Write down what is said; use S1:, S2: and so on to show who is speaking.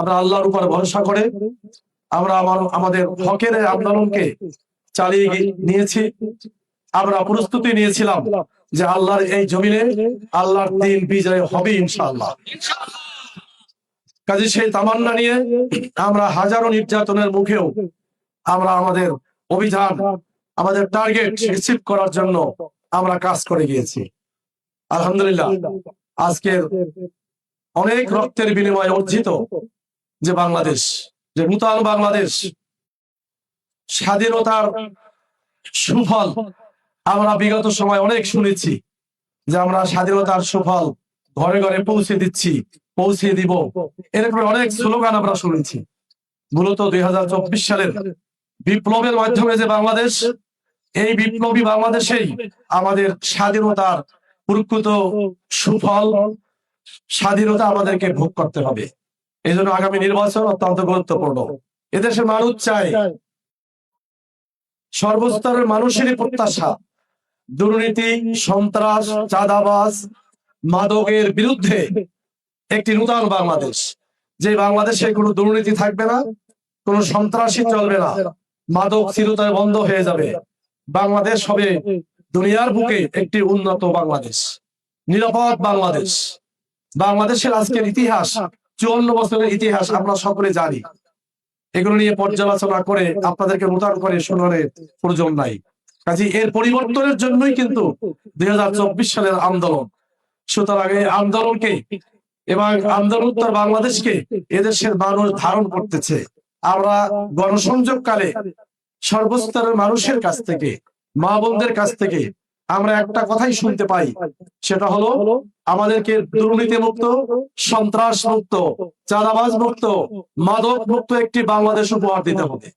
S1: আমরা আল্লাহর উপর ভরসা করে আমরা আমার আমাদের হকের আন্দোলনকে চালিয়ে নিয়েছি। আমরা প্রস্তুতি নিয়েছিলাম যে আল্লাহর এই জমিনে আল্লাহর দিন বিজয় হবে ইনশাআল্লাহ। কাজে সেই তামান্না নিয়ে আমরা হাজারো নির্যাতনের মুখেও আমরা আমাদের অভিযান, আমাদের টার্গেট রিসিভ করার জন্য আমরা কাজ করে গিয়েছি। আলহামদুলিল্লাহ, আজকের অনেক রক্তের বিনিময়ে অর্জিত যে বাংলাদেশ, যে নূতন বাংলাদেশ, স্বাধীনতার সুফল আমরা বিগত সময় অনেক শুনেছি যে আমরা স্বাধীনতার সুফল ঘরে ঘরে পৌঁছে দিচ্ছি, পৌঁছে দিব। এরকম অনেক স্লোগান আমরা শুনেছি। মূলত দুই হাজার চব্বিশ সালের বিপ্লবের মাধ্যমে যে বাংলাদেশ, এই বিপ্লবী বাংলাদেশেই আমাদের স্বাধীনতার প্রকৃত সুফল, স্বাধীনতা আমাদেরকে ভোগ করতে হবে। এই জন্য আগামী নির্বাচন অত্যন্ত গুরুত্বপূর্ণ। এদেশের মানুষ চায় সর্বস্তরের মানুষেরই প্রত্যাশা। দুর্নীতি সন্ত্রাস চাঁদাবাজ মাদকের বিরুদ্ধে একটি নূতন বাংলাদেশ। যে বাংলাদেশে কোনো দুর্নীতি থাকবে না কোনো সন্ত্রাসী চলবে না। মাদক চিরতরে বন্ধ হয়ে যাবে। বাংলাদেশ হবে দুনিয়ার বুকে একটি উন্নত বাংলাদেশ। নিরাপদ বাংলাদেশ। বাংলাদেশের আজকের ইতিহাস চুয়ান্ন বছরের ইতিহাস আমরা সকলে জানি। এগুলো নিয়ে পর্যালোচনা করে আপনাদেরকে নূতন করে শোনানোর প্রয়োজন নাই। কাজে এর পরিবর্তনের জন্যই কিন্তু দুই হাজার চব্বিশ সালের আন্দোলন। সুতরাং এই আন্দোলনকে এবং আন্দোলনোত্তর বাংলাদেশকে এদেশের মানুষ ধারণ করতেছে। আমরা গণসংযোগকালে সর্বস্তরের মানুষের কাছ থেকে, মা বোনদের কাছ থেকে আমরা একটা কথাই শুনতে পাই। সেটা হলো, আমাদেরকে দুর্নীতি মুক্ত সন্ত্রাস মুক্ত চাঁদাবাজ মুক্ত মাদক মুক্ত একটি বাংলাদেশ উপহার দিতে হবে।